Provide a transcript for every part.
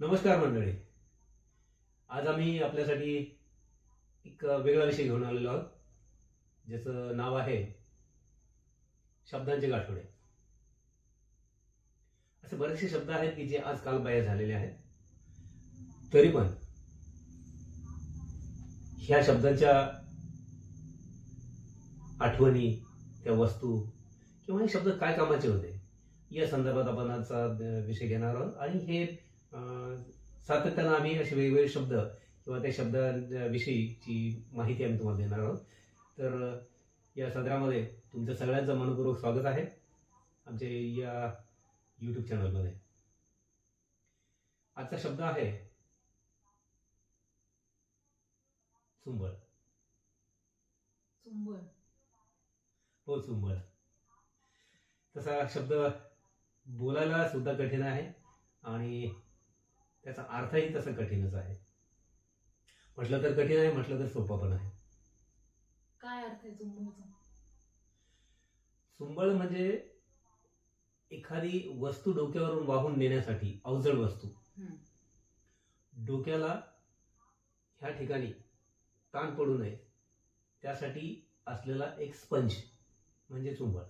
नमस्कार मंडळी. आज आम्ही आपल्यासाठी एक वेगळा विषय घेऊन आलेलो आहोत ज्याचं नाव आहे शब्दांचे गाठोडे. असे बरेचसे शब्द आहेत की जे आज कालबाह्य झालेले आहेत. तरी पण ह्या शब्दांच्या आठवणी त्या वस्तू किंवा हे शब्द काय कामाचे होते या संदर्भात आपण आजचा विषय घेणार आहोत. आणि हे सातत्यानं आम्ही असे वेगवेगळे शब्द किंवा त्या शब्दाविषयीची माहिती आम्ही तुम्हाला देणार आहोत. तर या सदरामध्ये तुमचं सगळ्यांचं मनपूर्वक स्वागत आहे आमच्या या यूट्यूब चॅनलमध्ये आजचा शब्द आहे चुंबळ. चुंबळ. हो चुंबळ. तसा शब्द बोलायला सुद्धा कठीण आहे आणि त्याचा अर्थही तसा कठीणच आहे. म्हटलं तर कठीण आहे म्हटलं तर सोपं पण आहे. काय अर्थ आहे चुंबळचा? चुंबळ म्हणजे एखादी वस्तू डोक्यावरून वाहून नेण्यासाठी अवजड वस्तू. डोक्याला ह्या ठिकाणी ताण पडू नये. त्यासाठी असलेला एक स्पंज म्हणजे चुंबळ.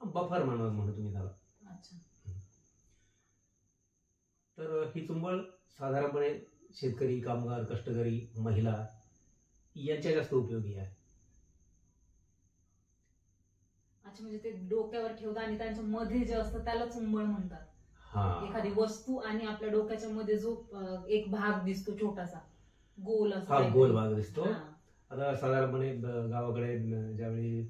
बफर म्हणा म्हणू तुम्ही त्याला. अच्छा. ही चुंबळ साधारणपणे शेतकरी कामगार कष्टकरी महिला यांच्या जास्त उपयोगी आहे अच्छा म्हणजे ते डोक्यावर ठेवतात आणि त्यांच्या मध्ये जे असतं त्याला चुंबळ म्हणतात हा एखादी वस्तू आणि आपल्या डोक्याच्या मध्ये जो अं, एक भाग दिसतो छोटासा गोल असा हा काहीतरी. गोल भाग दिसतो हा. आता साधारणपणे ब- गावाकडे ज्यावेळी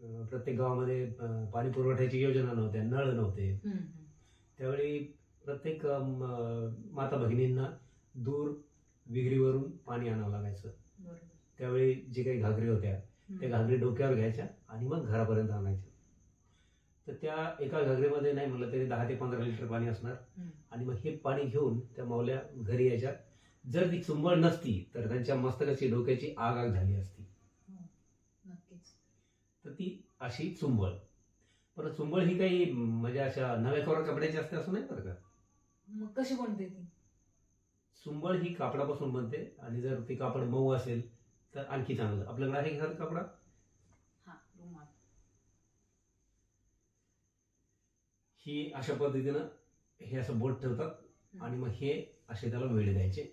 अ, प्रत्येक गावामध्ये अ, पाणी पुरवठ्याची योजना नव्हत्या नळ नव्हते हम्म, हम्म. त्यावेळी प्रत्येक माता भगिनींना दूर विहिरीवरून पाणी आणावं लागायचं. त्यावेळी जे काही घागरी होत्या त्या. घागरी डोक्यावर घ्यायच्या आणि मग घरापर्यंत आणायच्या. तर त्या एका घागरीमध्ये नाही म्हणलं तरी दहा ते पंधरा लिटर पाणी असणार. आणि मग हे पाणी घेऊन त्या मावल्या घरी यायच्या. जर ती चुंबळ नसती तर त्यांच्या मस्तकाची डोक्याची आग आग झाली असती. नक्कीच. तर ती अशी चुंबळ. पण चुंबळ ही काही म्हणजे अशा नव्या कोरा कपड्याची असते असं नाही बरं का? मग कशी बनते ती? चुंबळ ही कापडापासून बनते. आणि जर ती कापड मऊ असेल तर आणखी चांगलं. आपल्याकडे आहे घरात कापडा? हा रुमाल. ही अशा पद्धतीनं हे असं बोट ठेवतात. आणि मग हे असे त्याला वेळ द्यायचे.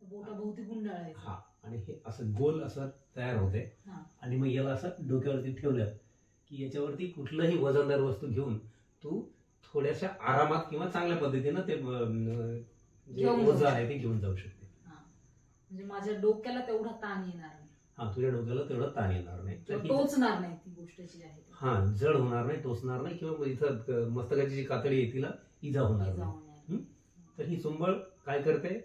बोटाभोवती गुंडाळायचं. हा आणि हे असं गोल असं तयार होते. हा. आणि मग याला असं डोक्यावरती ठेवलं की याच्यावरती कुठलंही वजनदार वस्तू घेऊन तू थोड्याशा आरामात किंवा चांगल्या पद्धतीनं ते घेऊन जाऊ ओझं आहे ते घेऊन जाऊ शकते. म्हणजे माझ्या डोक्याला तेवढा ताण येणार नाही. हा तुझ्या डोक्याला तेवढं ताण येणार नाही. तर किंवा ही- टोचणार नाही ती गोष्ट जी आहे ती. हा जड होणार नाही टोचणार नाही किंवा इथं क- मस्तकाची जी कातडी आहे तिला इजा होणार नाही. नाही. तर ही चुंबळ काय करते?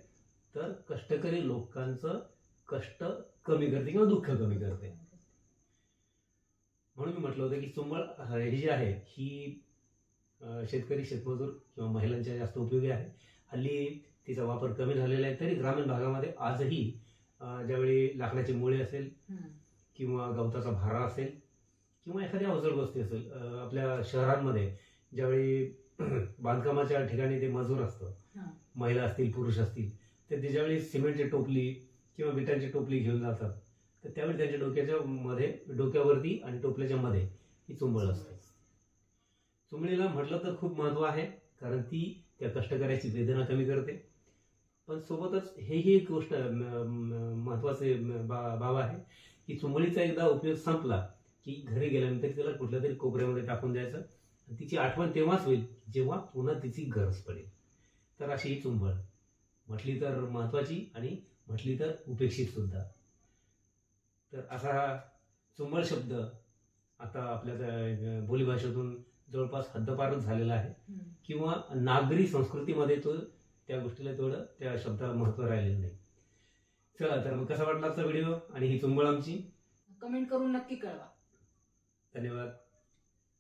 तर कष्टकरी लोकांचं कष्ट कमी करते किंवा दुःख कमी करते. म्हणून मी म्हटलं होतं की चुंबळ अं, ही जी आहे ही शेतकरी शेतमजूर किंवा महिलांच्या जास्त उपयोगी आहे हल्ली तिचा वापर कमी झालेला आहे तरी ग्रामीण भागामध्ये आजही ज्यावेळी लाकडाची मुळे असेल. किंवा गवताचा भारा असेल किंवा एखादी अवजड वस्ती असेल आपल्या शहरांमध्ये ज्यावेळी बांधकामाच्या ठिकाणी ते मजूर असतं. महिला असतील पुरुष असतील तर ते ज्यावेळी सिमेंटची टोपली किंवा विटांची टोपली घेऊन जातात तर त्यावेळी त्यांच्या डोक्याच्या मध्ये डोक्यावरती आणि टोपल्याच्या मध्ये ही चुंबळ असते चुंबळीला म्हटलं तर खूप महत्त्व आहे कारण ती त्या कष्टकऱ्याची वेदना कमी करते. पण सोबतच हेही एक गोष्ट महत्त्वाचे महत्त्वाचे बा- बाब आहे की चुंबळीचा एकदा उपयोग संपला की घरी गेल्यानंतर तिला कुठल्या तरी कोपऱ्यामध्ये टाकून द्यायचं. आणि तिची आठवण तेव्हाच होईल जेव्हा पुन्हा तिची गरज पडेल. तर अशी ही चुंबळ. म्हटली तर महत्वाची आणि म्हटली तर उपेक्षित सुद्धा. तर असा हा चुंबळ शब्द आता आपल्या बोलीभाषेतून जवळपास हद्दपारच झालेला आहे. किंवा नागरी संस्कृतीमध्ये तो त्या गोष्टीला तेवढं त्या शब्दाला महत्त्व राहिलेलं नाही. चला तर मग कसा वाटला आजचा व्हिडिओ आणि ही चुंबळ आमची? कमेंट करून नक्की कळवा. धन्यवाद.